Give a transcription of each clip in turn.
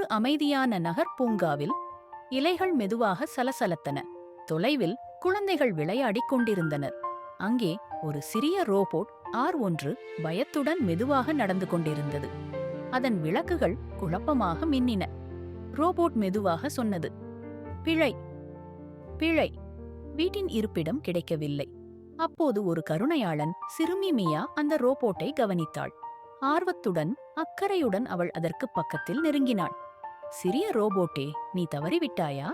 ஒரு அமைதியான நகர் பூங்காவில் இலைகள் மெதுவாக சலசலத்தன. தொலைவில் குழந்தைகள் விளையாடிக் கொண்டிருந்தனர். அங்கே ஒரு சிறிய ரோபோட் ஆர் ஒன்று பயத்துடன் மெதுவாக நடந்து கொண்டிருந்தது. அதன் விளக்குகள் குழப்பமாக மின்னின. ரோபோட் மெதுவாக சொன்னது பிழை பிழை வீட்டின் இருப்பிடம் கிடைக்கவில்லை அப்போது ஒரு கருணையாளன் சிறுமி மியா அந்த ரோபோட்டை கவனித்தாள். ஆர்வத்துடன் அக்கறையுடன் அவள் அதற்கு பக்கத்தில் நெருங்கினாள். சிறிய ரோபோட்டே நீ தவறிவிட்டாயா?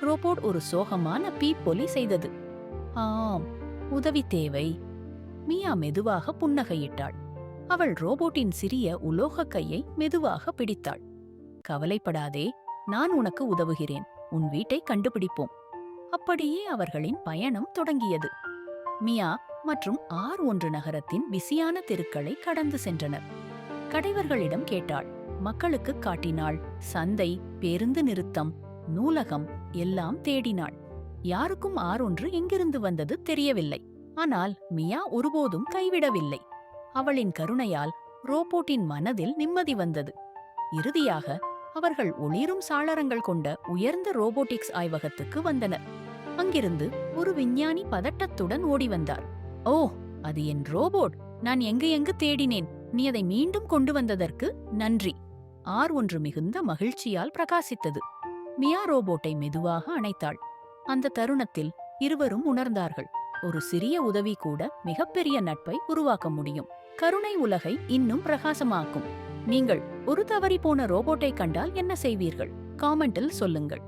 ரோபோட் ஒரு சோகமான பீப்பொலி செய்தது. ஆம் உதவி தேவை. மியா மெதுவாக புன்னகையிட்டாள். அவள் ரோபோட்டின் சிறிய உலோக கையை மெதுவாக பிடித்தாள். கவலைப்படாதே நான் உனக்கு உதவுகிறேன். உன் வீட்டை கண்டுபிடிப்போம். அப்படியே அவர்களின் பயணம் தொடங்கியது. மியா மற்றும் ஆர் ஒன்று நகரத்தின் பிஸியான தெருக்களை கடந்து சென்றனர். கடைவர்களிடம் கேட்டாள் மக்களுக்கு காட்டினாள். சந்தை பேருந்து நிறுத்தம் நூலகம் எல்லாம் தேடினாள். யாருக்கும் ஆறொன்று எங்கிருந்து வந்தது தெரியவில்லை. ஆனால் மியா ஒருபோதும் கைவிடவில்லை. அவளின் கருணையால் ரோபோட்டின் மனதில் நிம்மதி வந்தது. இறுதியாக அவர்கள் ஒளிரும் சாளரங்கள் கொண்ட உயர்ந்த ரோபோட்டிக்ஸ் ஆய்வகத்துக்கு வந்தனர். அங்கிருந்து ஒரு விஞ்ஞானி பதட்டத்துடன் ஓடி வந்தார். ஓ அது என் ரோபோட். நான் எங்கு எங்கு தேடினேன். நீ அதை மீண்டும் கொண்டு வந்ததற்கு நன்றி. ஆர் ஒன்று மிகுந்த மகிழ்ச்சியால் பிரகாசித்தது. மியா ரோபோட்டை மெதுவாக அணைத்தாள். அந்த தருணத்தில் இருவரும் உணர்ந்தார்கள். ஒரு சிறிய உதவி கூட மிகப்பெரிய நட்பை உருவாக்க முடியும். கருணை உலகை இன்னும் பிரகாசமாக்கும். நீங்கள் ஒரு தவறி போன ரோபோட்டை கண்டால் என்ன செய்வீர்கள்? காமெண்டில் சொல்லுங்கள்.